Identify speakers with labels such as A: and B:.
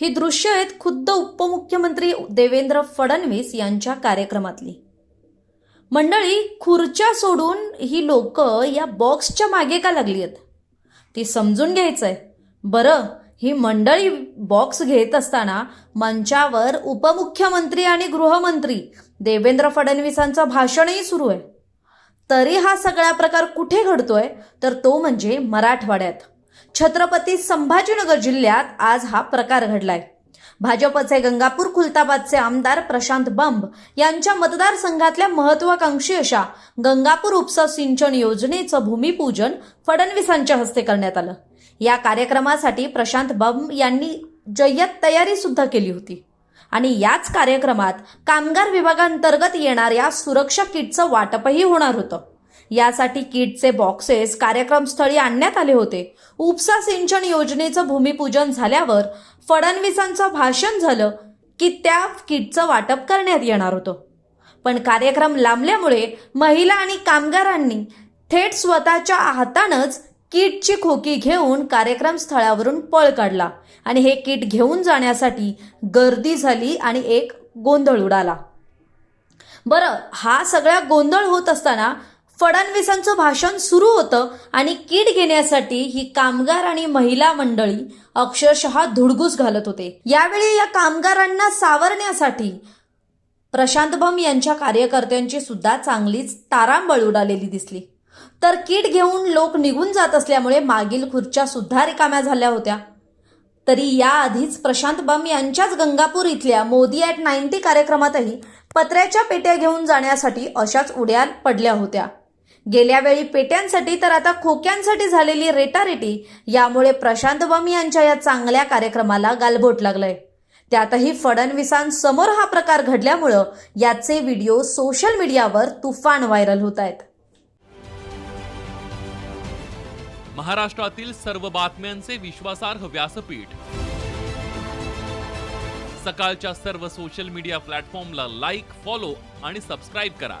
A: ही दृश्य आहेत खुद्द उपमुख्यमंत्री देवेंद्र फडणवीस यांच्या कार्यक्रमातली. मंडळी खुर्च्या सोडून ही लोक या बॉक्सच्या मागे का लागली आहेत? ती समजून घ्यायचंय. बरं ही मंडळी बॉक्स घेत असताना मंचावर उपमुख्यमंत्री आणि गृहमंत्री देवेंद्र फडणवीसांचं भाषणही सुरू आहे. तरी हा सगळा प्रकार कुठे घडतोय? तर तो म्हणजे मराठवाड्यात. छत्रपती संभाजीनगर जिल्ह्यात आज हा प्रकार घडलाय. भाजपचे गंगापूर खुलताबादचे आमदार प्रशांत बंब यांच्या मतदारसंघातल्या महत्वाकांक्षी अशा गंगापूर उपसा सिंचन योजनेचं भूमिपूजन फडणवीसांच्या हस्ते करण्यात आलं. या कार्यक्रमासाठी प्रशांत बंब यांनी जय्यत तयारी सुद्धा केली होती. आणि याच कार्यक्रमात कामगार विभागांतर्गत येणाऱ्या सुरक्षा किटचं वाटपही होणार होतं. यासाठी किटचे बॉक्सेस कार्यक्रमस्थळी आणण्यात आले होते. उपसा सिंचन योजनेचं भूमिपूजन झाल्यावर फडणवीसांचं भाषण झालं की त्या किटचं वाटप करण्यात येणार होतं. पण कार्यक्रम लांबल्यामुळे महिला आणि कामगारांनी थेट स्वतःच्या हातानंच किटची खोकी घेऊन कार्यक्रम स्थळावरून पळ काढला आणि हे किट घेऊन जाण्यासाठी गर्दी झाली आणि एक गोंधळ उडाला. बरं हा सगळा गोंधळ होत असताना फडणवीसांचं भाषण सुरू होतं आणि किट घेण्यासाठी ही कामगार आणि महिला मंडळी अक्षरशः धुडगूस घालत होते. यावेळी या कामगारांना सावरण्यासाठी प्रशांत भम यांच्या कार्यकर्त्यांची सुद्धा चांगलीच तारांबळ उडालेली दिसली. तर किट घेऊन लोक निघून जात असल्यामुळे मागील खुर्च्या सुद्धा रिकाम्या झाल्या होत्या. तरी याआधीच प्रशांत बम यांच्याच गंगापूर इथल्या मोदी ॲट नाईन्टी कार्यक्रमातही पत्र्याच्या पेट्या घेऊन जाण्यासाठी अशाच उड्या पडल्या होत्या. गेल्या वेळी पेट्यांसाठी तर आता खोक्यांसाठी झालेली रेटारेटी यामुळे प्रशांत बम यांच्या या चांगल्या कार्यक्रमाला गालबोट लागलंय. त्यातही फडणवीसांसमोर हा प्रकार घडल्यामुळं याचे व्हिडिओ सोशल मीडियावर तुफान व्हायरल होत आहेत
B: महाराष्ट्रातील सर्व बातम्यांचे विश्वासार्ह व्यासपीठ. सकाळच्या सर्व सोशल मीडिया प्लॅटफॉर्मला लाईक फॉलो आणि सबस्क्राईब करा.